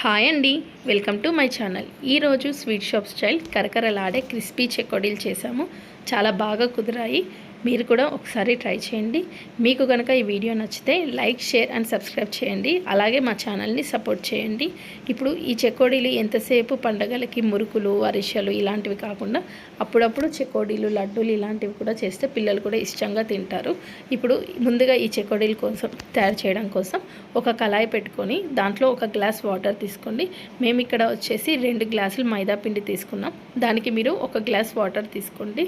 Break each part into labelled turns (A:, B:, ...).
A: Hi అండి welcome to my channel. ఈరోజు sweet shop style కరకరలాడే క్రిస్పీ చెకోడీలు చేశాము. చాలా బాగా కుదిరాయి. మీరు కూడా ఒకసారి ట్రై చేయండి. మీకు కనుక ఈ వీడియో నచ్చితే లైక్ షేర్ అండ్ సబ్స్క్రైబ్ చేయండి. అలాగే మా ఛానల్ని సపోర్ట్ చేయండి. ఇప్పుడు ఈ చెకోడీలు ఎంతసేపు పండగలకి మురుకులు అరిసెలు ఇలాంటివి కాకుండా అప్పుడప్పుడు చెకోడీలు లడ్డూలు ఇలాంటివి కూడా చేస్తే పిల్లలు కూడా ఇష్టంగా తింటారు. ఇప్పుడు ముందుగా ఈ చెకోడీల కోసం తయారు చేయడం కోసం ఒక కళాయి పెట్టుకొని దాంట్లో ఒక గ్లాస్ వాటర్ తీసుకోండి. మేము ఇక్కడ వచ్చేసి రెండు గ్లాసులు మైదా పిండి తీసుకున్నాం. దానికి మీరు ఒక గ్లాస్ వాటర్ తీసుకోండి.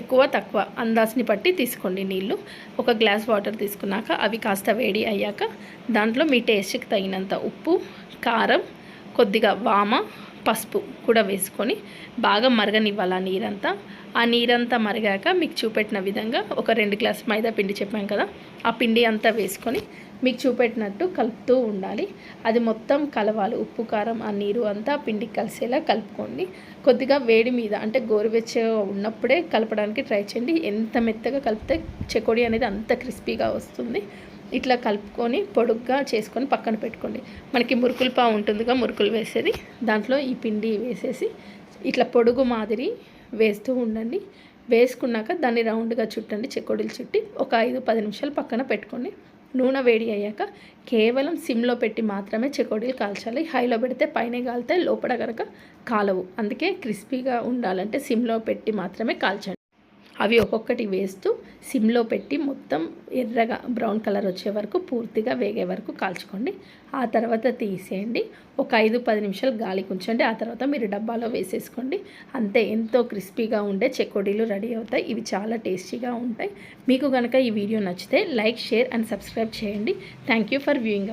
A: ఎక్కువ తక్కువ అందాజుని బట్టి తీసుకోండి నీళ్ళు. ఒక గ్లాస్ వాటర్ తీసుకున్నాక అవి కాస్త వేడి అయ్యాక దాంట్లో మీ టేస్ట్కి తగినంత ఉప్పు కారం కొద్దిగా వామ పసుపు కూడా వేసుకొని బాగా మరగనివ్వాలి ఆ నీరంతా. ఆ నీరంతా మరిగాక మీకు చూపెట్టిన విధంగా ఒక రెండు గ్లాస్ మైదా పిండి చెప్పాం కదా ఆ పిండి అంతా వేసుకొని మీకు చూపెట్టినట్టు కలుపుతూ ఉండాలి. అది మొత్తం కలవాలి. ఉప్పు కారం ఆ నీరు అంతా పిండికి కలిసేలా కలుపుకోండి. కొద్దిగా వేడి మీద అంటే గోరువెచ్చగా ఉన్నప్పుడే కలపడానికి ట్రై చేయండి. ఎంత మెత్తగా కలిపితే చెకోడి అనేది అంత క్రిస్పీగా వస్తుంది. ఇట్లా కలుపుకొని పొడుగ్గా చేసుకొని పక్కన పెట్టుకోండి. మనకి మురుకులు పావు ఉంటుందిగా మురుకులు వేసేది. దాంట్లో ఈ పిండి వేసేసి ఇట్లా పొడుగు మాదిరి వేస్తూ ఉండండి. వేసుకున్నాక దాన్ని రౌండ్గా చుట్టండి. చెకోడీలు చుట్టి ఒక ఐదు పది నిమిషాలు పక్కన పెట్టుకోండి. నూనె వేడి అయ్యాక కేవలం సిమ్లో పెట్టి మాత్రమే చెకోడీలు కాల్చాలి. హైలో పెడితే పైన కాలితే లోపల కనుక కాలవు. అందుకే క్రిస్పీగా ఉండాలంటే సిమ్లో పెట్టి మాత్రమే కాల్చండి. అవి ఒక్కొక్కటి వేస్తూ సిమ్లో పెట్టి మొత్తం ఎర్రగా బ్రౌన్ కలర్ వచ్చే వరకు పూర్తిగా వేగే వరకు కాల్చుకోండి. ఆ తర్వాత తీసేయండి. ఒక ఐదు పది నిమిషాలు గాలి ఉంచండి ఆ తర్వాత మీరు డబ్బాలో వేసేసుకోండి. అంతే ఎంతో క్రిస్పీగా ఉండే చెకోడీలు రెడీ అవుతాయి. ఇవి చాలా టేస్టీగా ఉంటాయి. మీకు కనుక ఈ వీడియో నచ్చితే లైక్ షేర్ అండ్ సబ్స్క్రైబ్ చేయండి. Thank you for viewing